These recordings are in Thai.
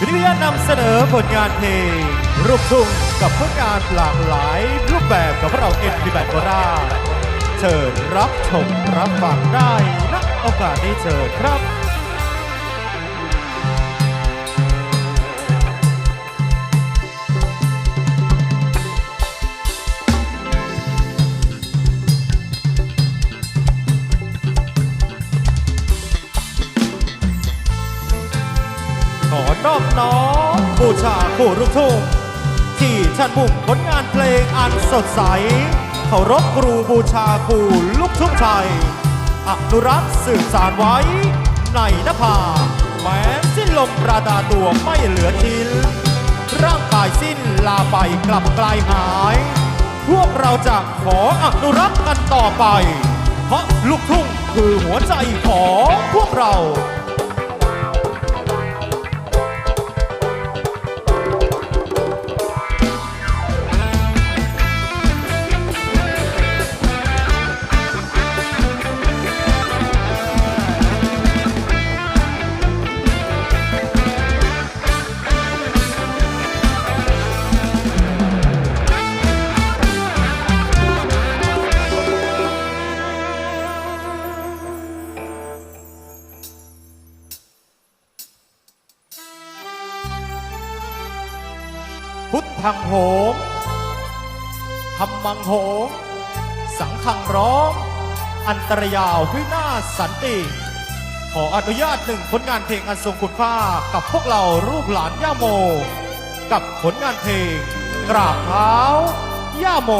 วิทยานำเสนอผลงานเพลงรูปทุ่งกับผลงานหลากหลายรูปแบบกับพวกเราเอ็นดีแบโคราเชิญรับชมรับฟังได้ณโอกาสนี้เชิญครับ ขอบน้อมบูชาผู้ลูกทุ่งที่ท่านมุ่งผลงานเพลงอันสดใสเคารพครูบูชาครูลูกทุ่งไทยอนุรักษ์สืบสารไว้ ในนภาแม้สิ้นลมปราดาตัวไม่เหลือทิ้นร่างกายสิ้นลาไปกลับกลายหาย พวกเราจะขออนุรักษ์กันต่อไป เพราะลูกทุ่งคือหัวใจของพวกเรา พุทธังโหมธรรมังโหมสังขังร้อง อันตรยาววินาสันติขออนุญาตหนึ่งผลงานเพลงอันทรงคุณค่ากับพวกเราลูกหลานย่าโม กับผลงานเพลงกราบเท้าย่าโม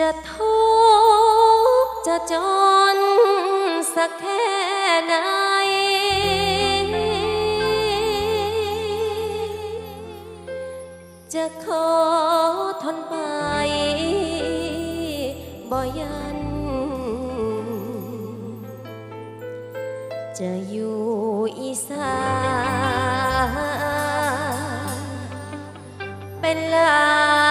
จะทุกข์จะจนสักแค่ไหน จะขอทนไปบ่ยัน จะอยู่อีสานเป็นลา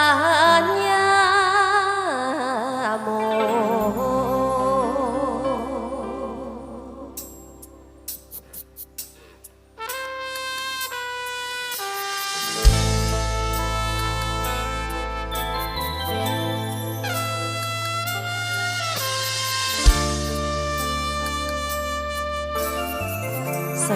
ส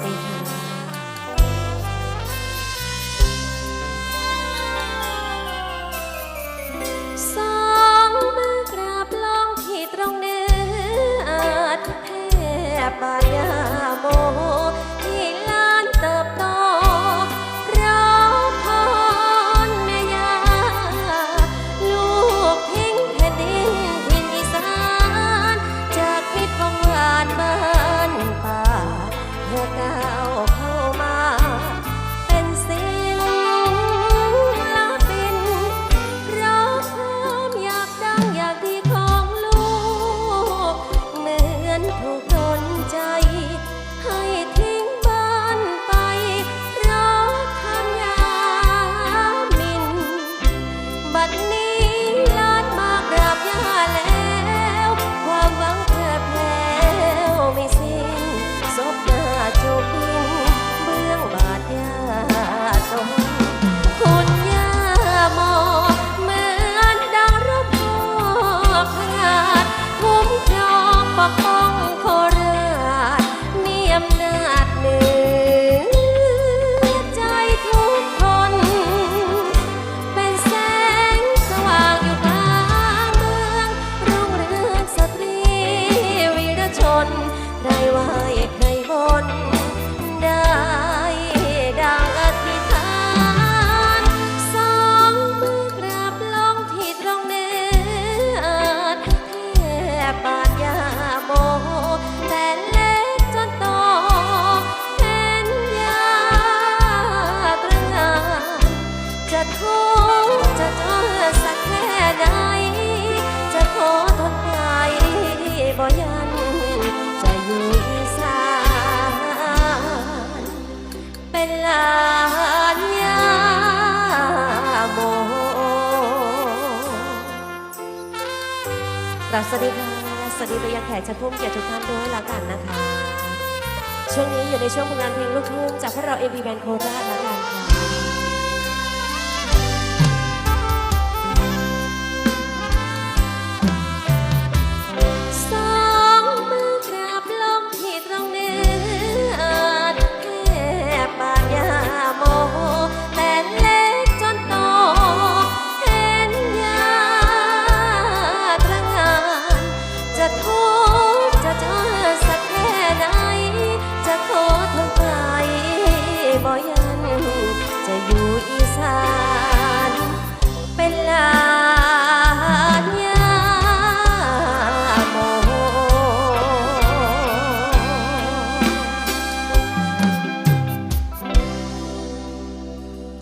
องปก ราบสวัสดีค่ะสวัสดีไปยังแขกชั้นผู้มีเกียรติทุกท่านด้วยแล้วกันนะคะ ช่วงนี้อยู่ในช่วงผลงานเพลงลูกทุ่งจากพวกเราเอวีแบนโคราชแล้วกันค่ะ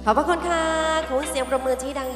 ขอบพระคุณค่ะขอเสียงประมือที่ดังอยู่